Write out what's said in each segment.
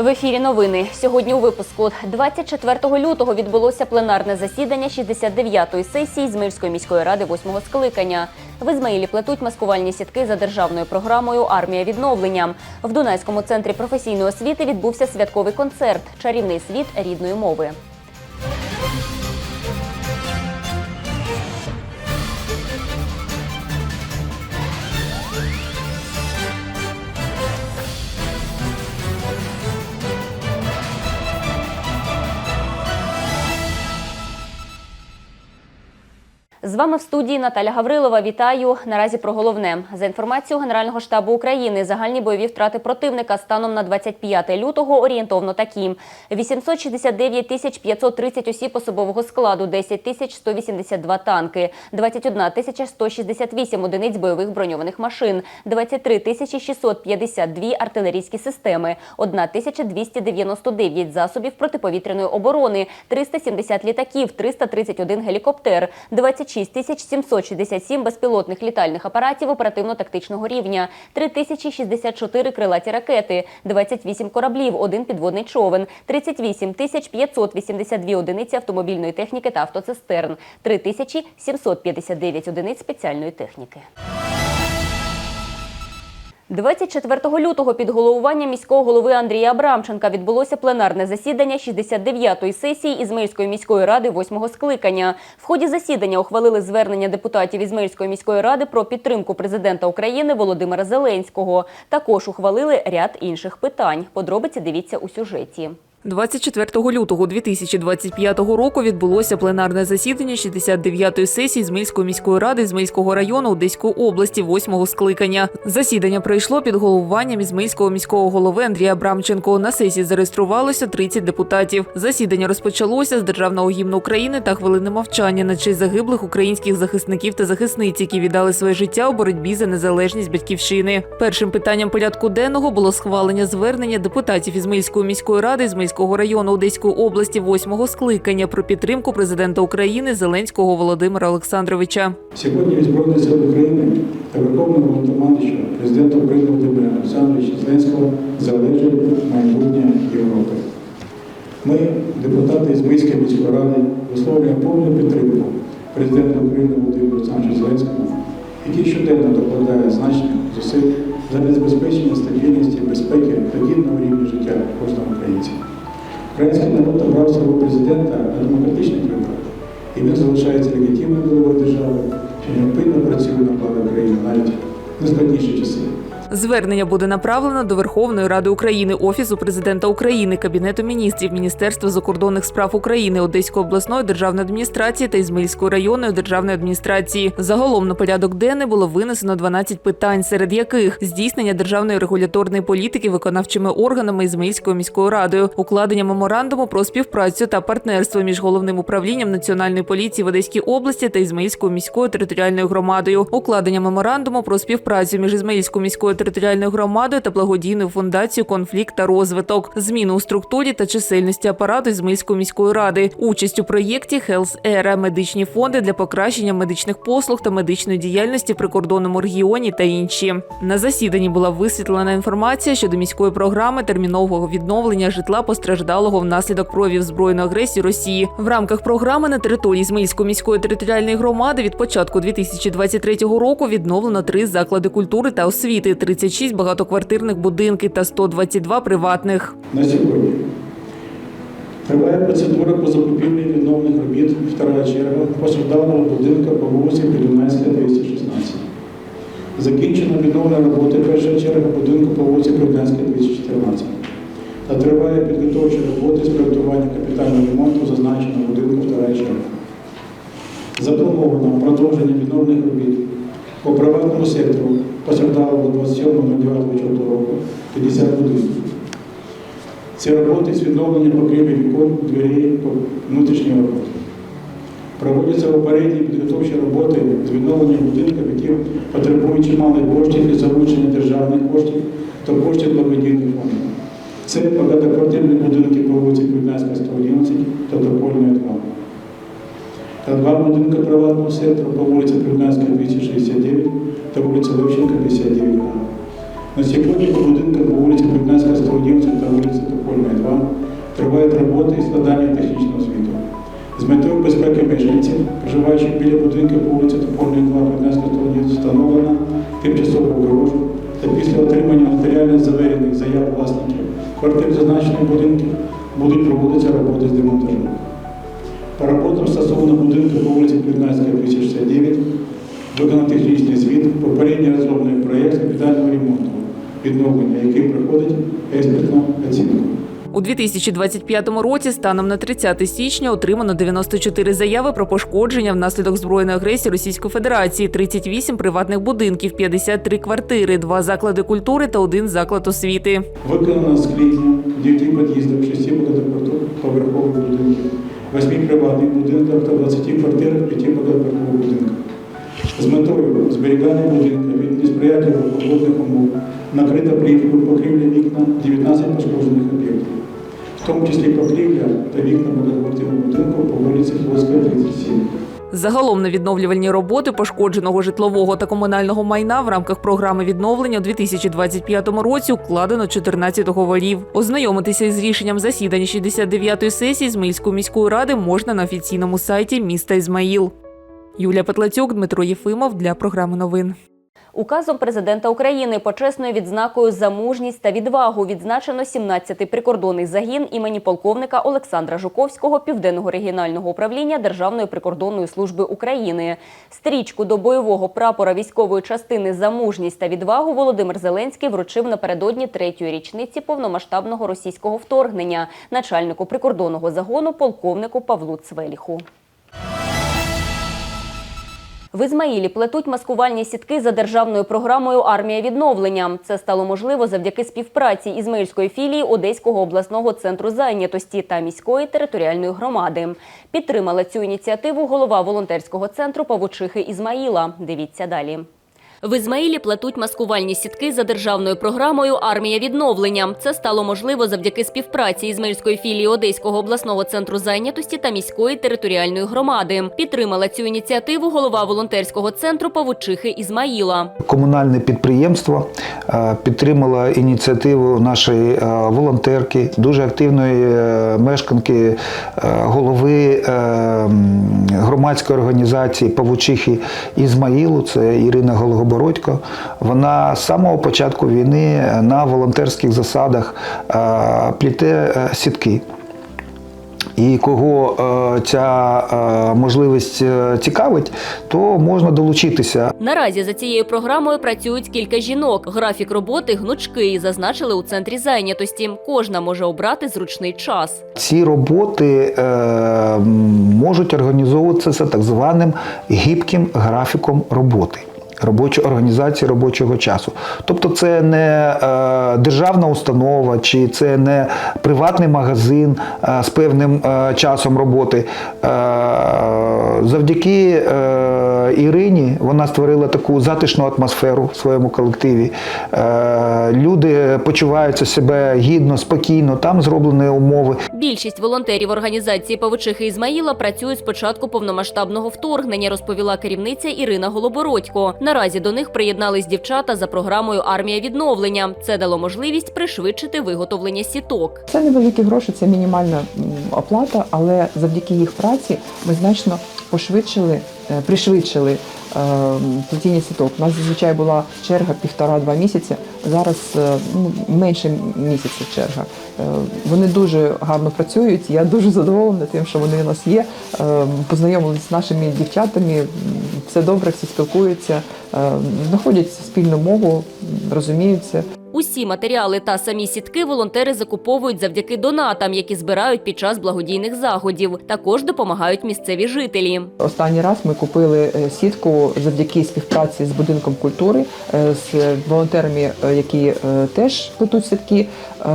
В ефірі новини. Сьогодні у випуску 24 лютого відбулося пленарне засідання 69-ї сесії Змирської міської ради 8-го скликання. В Ізмаїлі плетуть маскувальні сітки за державною програмою Армія відновлення. В Дунайському центрі професійної освіти відбувся святковий концерт Чарівний світ рідної мови. Вами в студії Наталя Гаврилова. Вітаю. Наразі про головне. За інформацією Генерального штабу України, загальні бойові втрати противника станом на 25 лютого орієнтовно такі: 869 тисяч 530 осіб особового складу, 10 тисяч 182 танки, 21 тисяча 168 одиниць бойових броньованих машин, 23 тисячі 652 артилерійські системи, 1 тисяча 299 засобів протиповітряної оборони, 370 літаків, 331 гелікоптер, 26 тисяч 767 безпілотних літальних апаратів оперативно-тактичного рівня, 3064 крилаті ракети, 28 кораблів, один підводний човен, 38 тисяч 582 одиниці автомобільної техніки та автоцистерн, 3759 одиниць спеціальної техніки. 24 лютого під головуванням міського голови Андрія Абрамченка відбулося пленарне засідання 69-ї сесії Ізмельської міської ради 8-го скликання. В ході засідання ухвалили звернення депутатів Ізмельської міської ради про підтримку президента України Володимира Зеленського. Також ухвалили ряд інших питань. Подробиці дивіться у сюжеті. 24 лютого 2025 року відбулося пленарне засідання 69-ї сесії Змільської міської ради Змільського району Одеської області 8-го скликання. Засідання пройшло під головуванням Ізмільського міського голови Андрія Брамченко. На сесії зареєструвалося 30 депутатів. Засідання розпочалося з державного гімну України та хвилини мовчання на честь загиблих українських захисників та захисниць, які віддали своє життя у боротьбі за незалежність батьківщини. Першим питанням порядку денного було схвалення звернення депутатів Ізмільської міської ради Ізмільського району Одеської області 8-го скликання про підтримку президента України Зеленського Володимира Олександровича. Сьогодні від Збройних сил України та Верховного Головнокомандуюча президента України Володимира Олександровича Зеленського залежить майбутнє Європи. Ми, депутати Ізмийської міської ради, висловлюємо повну підтримку президента України Володимира Олександровича Зеленського, який щоденно докладає значних зусиль для забезпечення стабільності безпеки та гідного рівня життя кожного українця. Український народ обрав свого президента на демократичних виборах, і він залишається легітимною головою держави, що невпинно працює на благо країни навіть в найскладніші часи. Звернення буде направлено до Верховної Ради України, Офісу президента України, Кабінету міністрів, Міністерства закордонних справ України, Одеської обласної державної адміністрації та Ізмаїльської районної державної адміністрації. Загалом на порядок денний було винесено 12 питань, серед яких здійснення державної регуляторної політики виконавчими органами Ізмаїльською міською радою, укладення меморандуму про співпрацю та партнерство між головним управлінням національної поліції в Одеській області та Ізмаїльською міською територіальною громадою, укладення меморандуму про співпрацю між Ізмаїльською міською територіальною громадою та благодійною фундацією конфлікт та розвиток, зміну у структурі та чисельності апарату Ізмаїльської міської ради, участь у проєкті Era, медичні фонди для покращення медичних послуг та медичної діяльності в прикордонному регіоні та інші. На засіданні була висвітлена інформація щодо міської програми термінового відновлення житла постраждалого внаслідок проявів збройної агресії Росії. В рамках програми на території Змільської міської територіальної громади від початку 2023 року відновлено три заклади культури та освіти, 36 багатоквартирних будинків та 122 приватних. На сьогодні триває процедура по закупівлі відновлених робіт втора черга постраждалого будинку по вулиці Придунайська, 216. Закінчено відновлення роботи перша черга будинку по вулиці Придунайська, 214. Та триває підготовчі роботи з проєктування капітального ремонту зазначеного будинку втора черга. Заплановано продовження відновлених робіт по приватному сектору постраждалого 27.09 року 50 будинків. Ці роботи з відновлення покрівлі вікон, дверей по внутрішній роботи. Проводяться попередні підготовчі роботи з відновлення будинків, які потребують чималих коштів і залучення державних коштів та коштів благодійних фондів. Це багатоквартирні будинки по вулиці Квітнайська, 111 та Топольної 2. Та два будинки приватного сектору по вулиці Квітнайська, 269 та вулиці Левченка, 59 а На сьогодні по будинкам по вулиці Кульнацька, 111 та вулиці Топольна, 2 тривають роботи і складання технічного звіту. З метою безпеки мешканців, проживаючих біля будинків по вулиці Топольної 2, Кульнацька, 111, встановлено тимчасову огорожу та після отримання нотаріально завірених заяв власників квартир зазначених будинків будуть проводитися роботи з демонтажу. По роботам стосовно будинку по вулиці Кульнацька, 269, виконано технічний звіт, попередньо розроблений проєкт капітального ремонту, відновлення, який проходить експертну оцінку. У 2025 році станом на 30 січня отримано 94 заяви про пошкодження внаслідок збройної агресії Російської Федерації, 38 приватних будинків, 53 квартири, 2 заклади культури та один заклад освіти. Виконано скління 9 під'їздів, 6 багатоповерхових будинків, 8 приватних будинках та 20 квартирах 5 багатоквартирних будинках. З метою зберігання будинка від несприятливих погодних умов накрита плівкою покрівля вікна 19 пошкоджених об'єктів, в тому числі покрівля та вікна багатоквартирного будинку по вулиці Флотська, 37. Загалом на відновлювальні роботи пошкодженого житлового та комунального майна в рамках програми відновлення у 2025 році укладено 14 договорів. Ознайомитися із рішенням засідання 69-ї сесії Зміївської міської ради можна на офіційному сайті міста Ізмаїл. Юлія Петлацюк, Дмитро Єфимов для програми новин. Указом президента України почесною відзнакою за мужність та відвагу відзначено 17-й прикордонний загін імені полковника Олександра Жуковського Південного регіонального управління Державної прикордонної служби України. Стрічку до бойового прапора військової частини за мужність та відвагу Володимир Зеленський вручив напередодні третьої річниці повномасштабного російського вторгнення начальнику прикордонного загону полковнику Павлу Цвеліху. В Ізмаїлі плетуть маскувальні сітки за державною програмою Армія відновлення. Це стало можливо завдяки співпраці ізмаїльської філії Одеського обласного центру зайнятості та міської територіальної громади. Підтримала цю ініціативу голова волонтерського центру Павучихи Ізмаїла. Дивіться далі. В Ізмаїлі плетуть маскувальні сітки за державною програмою Армія відновлення. Це стало можливо завдяки співпраці ізмаїльської філії Одеського обласного центру зайнятості та міської територіальної громади. Підтримала цю ініціативу голова волонтерського центру Павучихи Ізмаїла. Комунальне підприємство е, підтримало ініціативу нашої е, волонтерки, дуже активної е, мешканки голови громадської організації Павучихи Ізмаїлу, це Ірина Голгобородько. Вона з самого початку війни на волонтерських засадах е, пліте е, сітки. І кого е, ця можливість цікавить, то можна долучитися. Наразі за цією програмою працюють кілька жінок. Графік роботи гнучкий, зазначили у центрі зайнятості. Кожна може обрати зручний час. Ці роботи можуть організовуватися так званим гібким графіком роботи. Робочої організації робочого часу. Тобто це не е, державна установа, чи це не приватний магазин е, з певним е, часом роботи. Завдяки Ірині вона створила таку затишну атмосферу в своєму колективі. Е, люди почуваються себе гідно, спокійно, там зроблені умови. Більшість волонтерів організації Павучихи Ізмаїла працюють з початку повномасштабного вторгнення, розповіла керівниця Ірина Голобородько. Наразі до них приєднались дівчата за програмою Армія відновлення. Це дало можливість пришвидшити виготовлення сіток. Це невеликі гроші, це мінімальна оплата, але завдяки їх праці ми значно пошвидшили, е, пришвидшили плетіння сіток. У нас зазвичай була черга півтора-два місяці. Зараз е, ну, менше місяця черга. Е, Вони дуже гарно працюють. Я дуже задоволена тим, що вони у нас є. Е, Познайомилися з нашими дівчатами. Все добре, всі спілкуються, е, знаходять спільну мову, розуміються. Усі матеріали та самі сітки волонтери закуповують завдяки донатам, які збирають під час благодійних заходів. Також допомагають місцеві жителі. Останній раз ми купили е, сітку завдяки співпраці з будинком культури е, з волонтерами, е, які теж плетуть сітки. Е,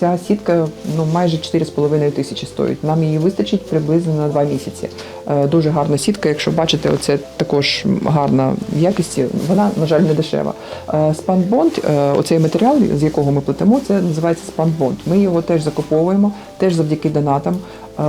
Ця сітка ну майже 4,5 тисячі стоїть. Нам її вистачить приблизно на два місяці. Е, Дуже гарна сітка. Якщо бачите, оце також гарна в якості. Вона, на жаль, не дешева. Е, Спанбонд, е, оцей матеріал, з якого ми плетемо, це називається спанбонд. Ми його теж закуповуємо, теж завдяки донатам. Е,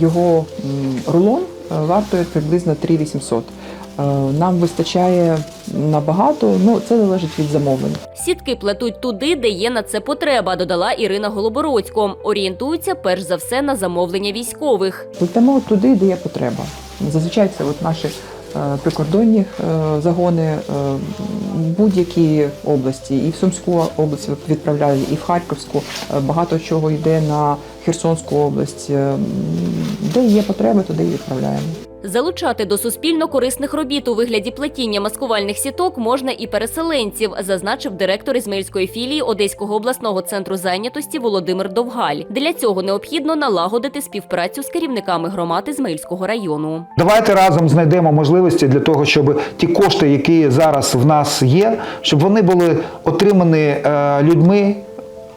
Його рулон е, вартує приблизно 3800. Е, Нам вистачає набагато, ну це залежить від замовлень. Сітки плетуть туди, де є на це потреба, додала Ірина Голобородько. Орієнтуються перш за все на замовлення військових. Плетемо туди, де є потреба. Зазвичай це от наші е, прикордонні е, загони е, будь-які області, і в Сумську область відправляю, і в Харківську. Багато чого йде на Херсонську область. Де є потреби, туди і відправляємо. Залучати до суспільно корисних робіт у вигляді плетіння маскувальних сіток можна і переселенців, зазначив директор Ізмаїльської філії Одеського обласного центру зайнятості Володимир Довгаль. Для цього необхідно налагодити співпрацю з керівниками громад Ізмаїльського району. Давайте разом знайдемо можливості для того, щоб ті кошти, які зараз в нас є, щоб вони були отримані е, людьми.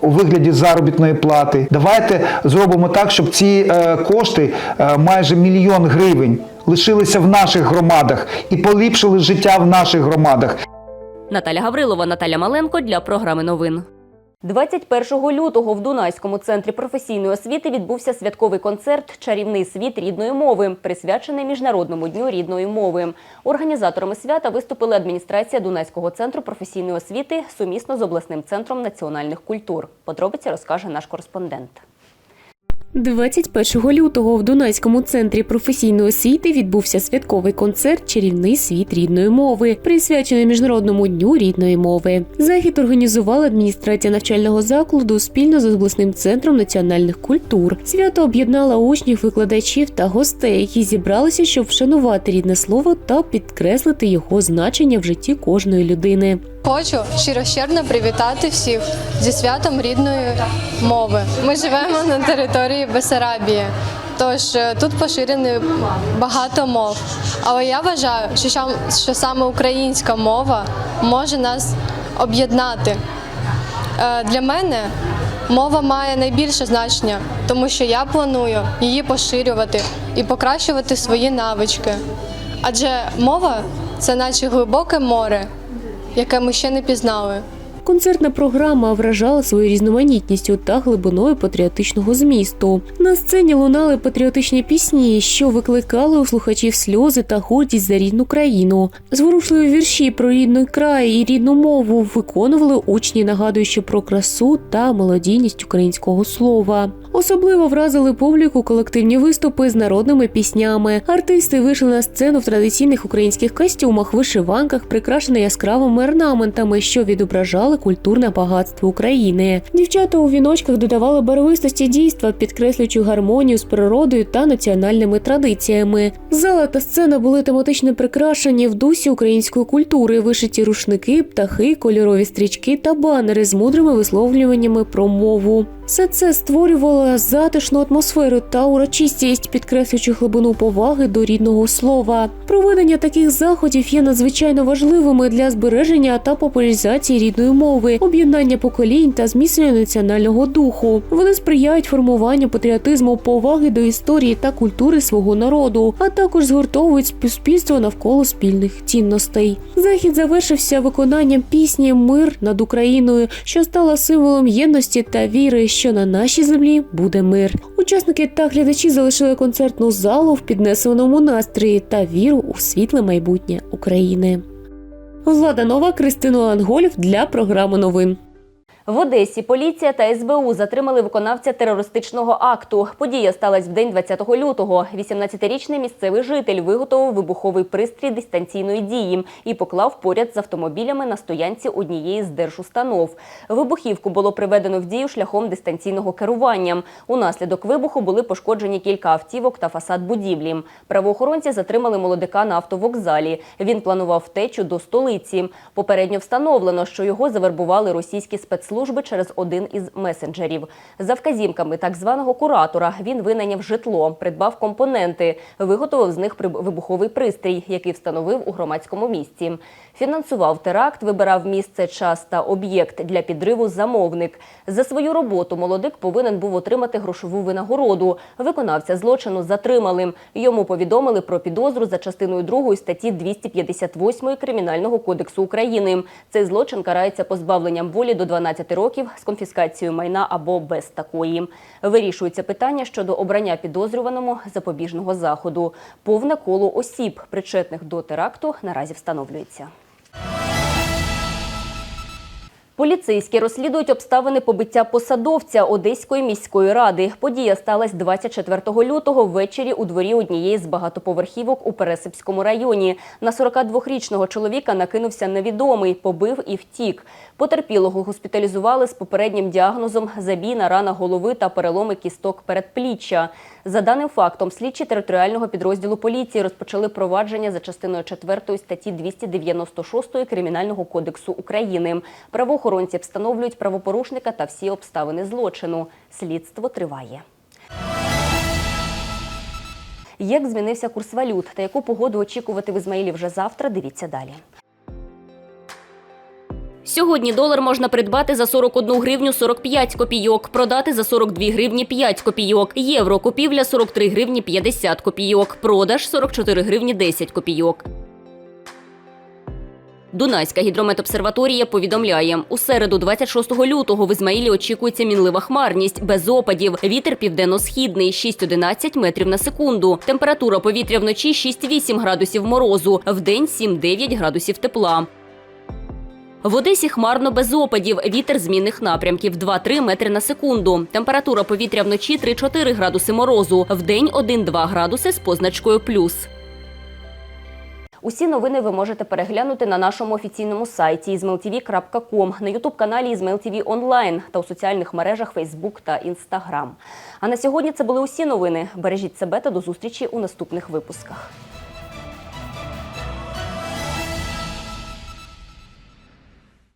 У вигляді заробітної плати. Давайте зробимо так, щоб ці е, кошти, е, майже мільйон гривень, лишилися в наших громадах і поліпшили життя в наших громадах. Наталя Гаврилова, Наталя Маленко для програми новин. 21 лютого в Дунайському центрі професійної освіти відбувся святковий концерт Чарівний світ рідної мови, присвячений Міжнародному дню рідної мови. Організаторами свята виступили адміністрація Дунайського центру професійної освіти сумісно з обласним центром національних культур. Подробиці розкаже наш кореспондент. 21 лютого в Дунайському центрі професійної освіти відбувся святковий концерт Чарівний світ рідної мови, присвячений Міжнародному дню рідної мови. Захід організувала адміністрація навчального закладу спільно з обласним центром національних культур. Свято об'єднало учнів, викладачів та гостей, які зібралися, щоб вшанувати рідне слово та підкреслити його значення в житті кожної людини. Хочу щиро-щирно привітати всіх зі святом рідної мови. Ми живемо на території Бесарабії, тож е, тут поширені багато мов. Але я вважаю, що, саме українська мова може нас об'єднати. Е, Для мене мова має найбільше значення, тому що я планую її поширювати і покращувати свої навички. Адже мова це наче глибоке море, яке ми ще не пізнали. Концертна програма вражала своєю різноманітністю та глибиною патріотичного змісту. На сцені лунали патріотичні пісні, що викликали у слухачів сльози та гордість за рідну країну. Зворушливі вірші про рідний край і рідну мову виконували учні, нагадуючи про красу та мелодійність українського слова. Особливо вразили публіку колективні виступи з народними піснями. Артисти вийшли на сцену в традиційних українських костюмах, вишиванках, прикрашені яскравими орнаментами, що відображали культурне багатство України. Дівчата у віночках додавали барвистості дійства, підкреслюючи гармонію з природою та національними традиціями. Зала та сцена були тематично прикрашені в дусі української культури, вишиті рушники, птахи, кольорові стрічки та банери з мудрими висловлюваннями про мову. Все це створювало затишну атмосферу та урочистість, підкреслюючи глибину поваги до рідного слова. Проведення таких заходів є надзвичайно важливими для збереження та популяризації рідної мови, об'єднання поколінь та зміцнення національного духу. Вони сприяють формуванню патріотизму, поваги до історії та культури свого народу, а також згуртовують суспільство навколо спільних цінностей. Захід завершився виконанням пісні Мир над Україною, що стала символом єдності та віри, що на нашій землі буде мир. Учасники та глядачі залишили концертну залу в піднесеному настрої та віру у світле майбутнє України. Влада Нова, Кристина Лангольф для програми новин. В Одесі поліція та СБУ затримали виконавця терористичного акту. Подія сталася в день 20 лютого. 18-річний місцевий житель виготовив вибуховий пристрій дистанційної дії і поклав поряд з автомобілями на стоянці однієї з держустанов. Вибухівку було приведено в дію шляхом дистанційного керування. Унаслідок вибуху були пошкоджені кілька автівок та фасад будівлі. Правоохоронці затримали молодика на автовокзалі. Він планував втечу до столиці. Попередньо встановлено, що його завербували російські спецслужби через один із месенджерів. За вказівками так званого куратора він винайняв житло, придбав компоненти, виготовив з них вибуховий пристрій, який встановив у громадському місці. Фінансував теракт, вибирав місце, час та об'єкт для підриву замовник. За свою роботу молодик повинен був отримати грошову винагороду. Виконавця злочину затримали. Йому повідомили про підозру за частиною 2 статті 258 Кримінального кодексу України. Цей злочин карається позбавленням волі до 12 15 років з конфіскацією майна або без такої. Вирішується питання щодо обрання підозрюваному запобіжного заходу. Повне коло осіб, причетних до теракту, наразі встановлюється. Поліцейські розслідують обставини побиття посадовця Одеської міської ради. Подія сталася 24 лютого ввечері у дворі однієї з багатоповерхівок у Пересипському районі. На 42-річного чоловіка накинувся невідомий, побив і втік. Потерпілого госпіталізували з попереднім діагнозом забійна рана голови та переломи кісток передпліччя. За даним фактом, слідчі територіального підрозділу поліції розпочали провадження за частиною 4 статті 296 Кримінального кодексу України. Правоохоронці встановлюють правопорушника та всі обставини злочину. Слідство триває. Як змінився курс валют та яку погоду очікувати в Ізмаїлі вже завтра? Дивіться далі. Сьогодні долар можна придбати за 41 гривню 45 копійок, продати за 42 гривні 5 копійок. Євро купівля 43 гривні 50 копійок, продаж 44 гривні 10 копійок. Дунайська гідрометобсерваторія повідомляє, у середу 26 лютого в Ізмаїлі очікується мінлива хмарність, без опадів. Вітер південно-східний 6-11 метрів на секунду. Температура повітря вночі 6-8 градусів морозу, вдень 7-9 градусів тепла. В Одесі хмарно без опадів. Вітер змінних напрямків 2-3 метри на секунду. Температура повітря вночі 3-4 градуси морозу, вдень 1-2 градуси з позначкою плюс. Усі новини ви можете переглянути на нашому офіційному сайті izmailtv.com, на ютуб-каналі IzmailTV онлайн та у соціальних мережах Facebook та Instagram. А на сьогодні це були усі новини. Бережіть себе та до зустрічі у наступних випусках.